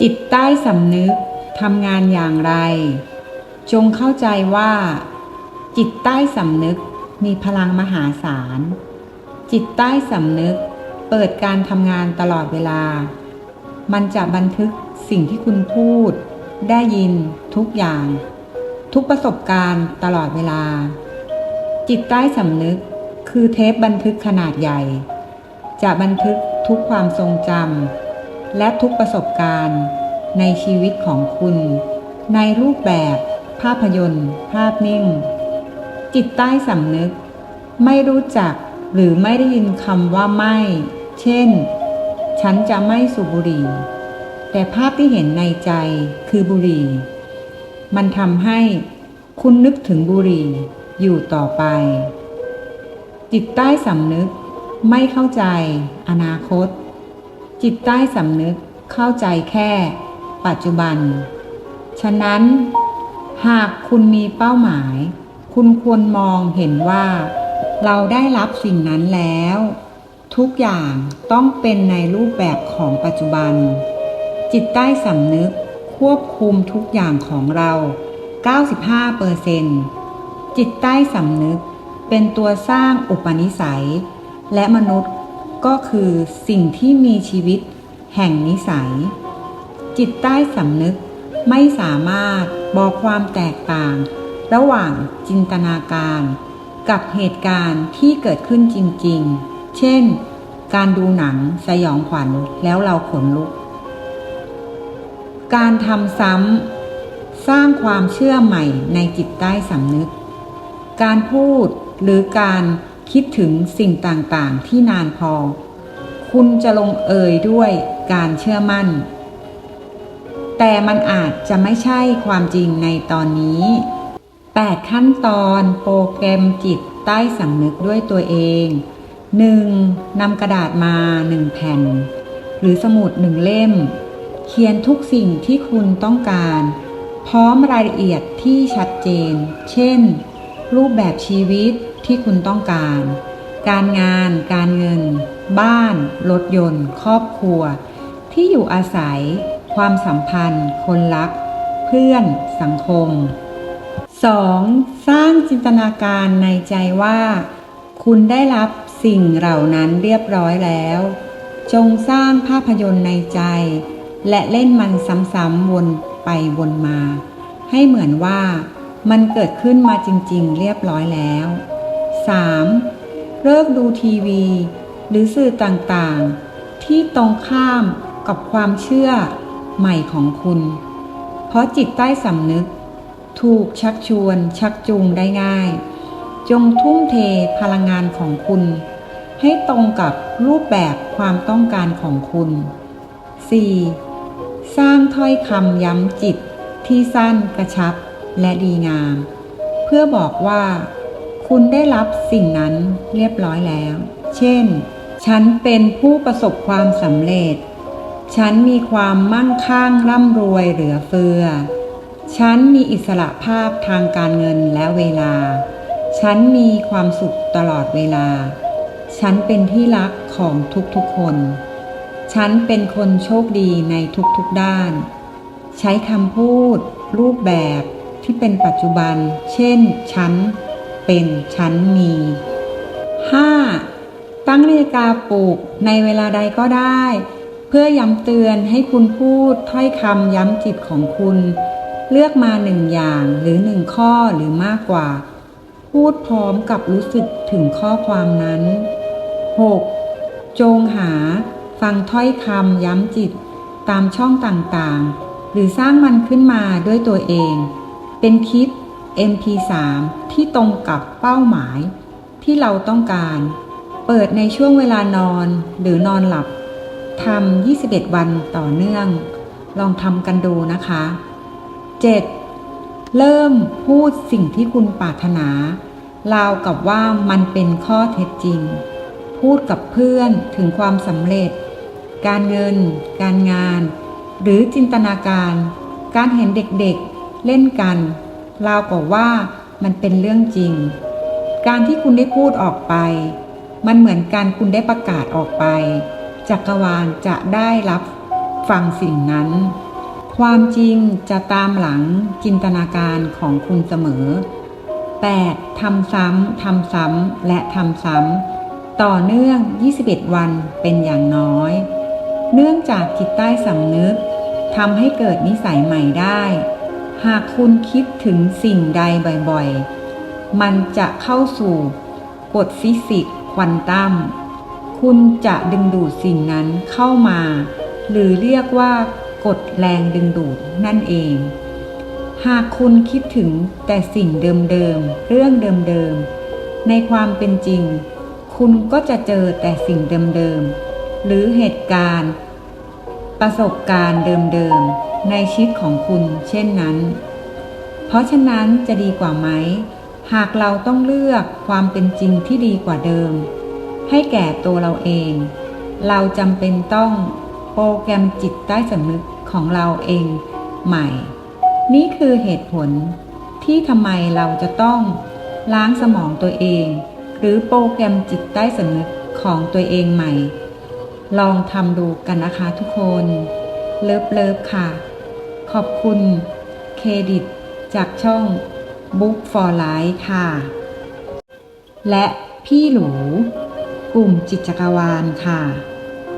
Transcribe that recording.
จิตใต้สำนึกทำงานอย่างไร จงเข้าใจว่า จิตใต้สำนึกมีพลังมหาศาล จิตใต้สำนึกเปิดการทำงานตลอดเวลา มันจะบันทึกสิ่งที่คุณพูด ได้ยินทุกอย่าง ทุกประสบการณ์ตลอดเวลา จิตใต้สำนึกคือเทปบันทึกขนาดใหญ่ จะบันทึกทุกความทรงจำ และทุกประสบการณ์ ในชีวิตของคุณ ในรูปแบบ ภาพยนตร์ ภาพนิ่ง จิตใต้สำนึก ไม่รู้จักหรือไม่ได้ยินคำว่าไม่ เช่น ฉันจะไม่สูบบุหรี่ แต่ภาพที่เห็นในใจคือบุหรี่ มันทำให้คุณนึกถึงบุหรี่อยู่ต่อไป จิตใต้สำนึกไม่เข้าใจอนาคต จิตใต้สำนึกเข้าใจแค่ปัจจุบัน ฉะนั้น หากคุณมีเป้าหมาย คุณควรมองเห็นว่า เราได้รับสิ่งนั้นแล้ว ทุกอย่างต้องเป็นในรูปแบบของปัจจุบัน จิตใต้สำนึกควบคุมทุกอย่างของเรา 95%จิตใต้สำนึกเป็นตัวสร้างอุปนิสัย และมนุษย์ ก็คือสิ่งที่มีชีวิตแห่งนิสัย จิตใต้สำนึกไม่สามารถบอกความแตกต่าง ระหว่างจินตนาการ กับเหตุการณ์ที่เกิดขึ้นจริงๆ เช่น การดูหนังสยองขวัญแล้วเราขนลุก การทำซ้ำสร้างความเชื่อใหม่ในจิตใต้สำนึก การพูดหรือการ คิดถึงสิ่งต่างๆที่นานพอ คุณจะลงเอยด้วยการเชื่อมั่น แต่มันอาจจะไม่ใช่ความจริงในตอนนี้ 8 ขั้นตอนโปรแกรมจิตใต้สำนึกด้วยตัวเอง 1. นำกระดาษมา 1 แผ่น หรือสมุดหนึ่งเล่ม เขียนทุกสิ่งที่คุณต้องการ พร้อมรายละเอียดที่ชัดเจน เช่น รูปแบบชีวิต ที่คุณต้องการ การงาน การเงิน บ้าน รถยนต์ ครอบครัว ที่อยู่อาศัย ความสัมพันธ์ คนรัก เพื่อน สังคม 2. สร้างจินตนาการในใจว่า คุณได้รับสิ่งเหล่านั้นเรียบร้อยแล้ว จงสร้างภาพยนตร์ในใจ และเล่นมันซ้ำๆวนไปวนมา ให้เหมือนว่ามันเกิดขึ้นมาจริงๆ เรียบร้อยแล้ว 3. เลิกดูทีวี หรือสื่อต่างๆ ที่ตรงข้ามกับความเชื่อใหม่ของคุณ เพราะจิตใต้สำนึก ถูกชักชวนชักจูงได้ง่าย จงทุ่มเทพลังงานของคุณ ให้ตรงกับรูปแบบความต้องการของคุณ 4. สร้างถ้อยคำย้ำจิตที่สั้นกระชับและดีงาม เพื่อบอกว่า คุณได้รับสิ่งนั้นเรียบร้อยแล้ว เช่น ฉันเป็นผู้ประสบความสำเร็จ ฉันมีความมั่งคั่งร่ำรวยเหลือเฟือ ฉันมีอิสระภาพทางการเงินและเวลา ฉันมีความสุขตลอดเวลา ฉันเป็นที่รักของทุกๆคน ฉันเป็นคนโชคดีในทุกๆด้าน ใช้คำพูด รูปแบบที่เป็นปัจจุบัน เช่น ฉัน เป็นฉันมี 5. ตั้งนาฬิกาปลุกในเวลาใดก็ได้ เพื่อย้ำเตือนให้คุณพูดถ้อยคำย้ำจิตของคุณ เลือกมาหนึ่งอย่างหรือหนึ่งข้อหรือมากกว่า พูดพร้อมกับรู้สึกถึงข้อความนั้น 6. จงหาฟังถ้อยคำย้ำจิตตามช่องต่างๆ หรือสร้างมันขึ้นมาด้วยตัวเอง เป็นคลิป MP3 ที่ตรงกับเป้าหมายที่เราต้องการ เปิดในช่วงเวลานอนหรือนอนหลับทำ21 วันต่อเนื่อง ลองทำกันดูนะคะ 7. เริ่มพูดสิ่งที่คุณปรารถนาราวกับว่ามันเป็นข้อเท็จจริง พูดกับเพื่อนถึงความสำเร็จ การเงิน การงาน หรือจินตนาการ การเห็นเด็กๆเล่นกัน ราวกับว่ามันเป็นเรื่องจริง การที่คุณได้พูดออกไป มันเหมือนการคุณได้ประกาศออกไป จักรวาลจะได้รับฟังสิ่งนั้น ความจริงจะตามหลังจินตนาการของคุณเสมอ 8. ทำซ้ำทำซ้ำและทำซ้ำต่อเนื่อง 21 วันเป็นอย่างน้อย เนื่องจากจิตใต้สำนึกทำให้เกิดนิสัยใหม่ได้ หากคุณคิดถึงสิ่งใดบ่อยๆ มันจะเข้าสู่กฎฟิสิกส์ควอนตัม คุณจะดึงดูดสิ่งนั้นเข้ามา หรือเรียกว่ากฎแรงดึงดูดนั่นเอง หากคุณคิดถึงแต่สิ่งเดิมๆ เรื่องเดิมๆ ในความเป็นจริง คุณก็จะเจอแต่สิ่งเดิมๆ หรือเหตุการณ์ ประสบการณ์เดิมๆในชีวิตของคุณเช่นนั้น เพราะฉะนั้นจะดีกว่าไหม หากเราต้องเลือกความเป็นจริงที่ดีกว่าเดิม ให้แก่ตัวเราเอง เราจำเป็นต้องโปรแกรมจิตใต้สำนึกของเราเองใหม่ นี่คือเหตุผลที่ทำไมเราจะต้องล้างสมองตัวเอง หรือโปรแกรมจิตใต้สำนึกของตัวเองใหม่ ลองทำดูกันนะคะทุกคน เลิฟเลิฟค่ะ ขอบคุณเครดิตจากช่อง Book for Life ค่ะ และพี่หลู กลุ่มจิตจักรวาลค่ะ